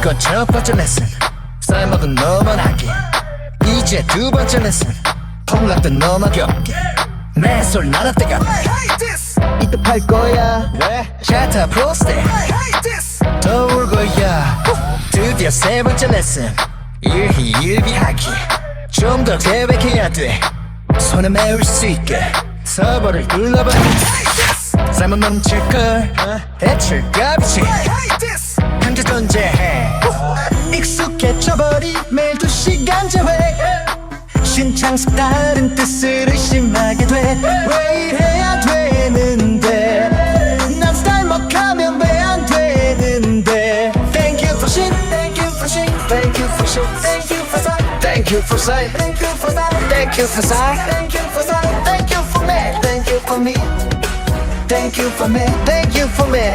이건 첫 번째 레슨 쌀먹은 너만 하기 이제 두 번째 레슨 폭락된 너만 매솔 나라 때가 이때 팔 거야. 자타 프로스테. 더 울거야. 드디어 세 번째 레슨 일희 일비하기. 좀 더 계획해야 돼. 손에 메울 수 있게 서버를 둘러봐. 삶은 넘칠걸? 해칠까비 익숙해져버린 매일 두 시간 제외 신창습 다른 뜻을 의심하게 돼 왜 이래야 되는데 난 스타일 먹하면 왜 안 되는데 Thank you for shit Thank you for shit Thank you for shit Thank you for sight Thank you for sight Thank you for sight Thank you for sight Thank you for sight Thank you for me Thank you for me Thank you for me Thank you for me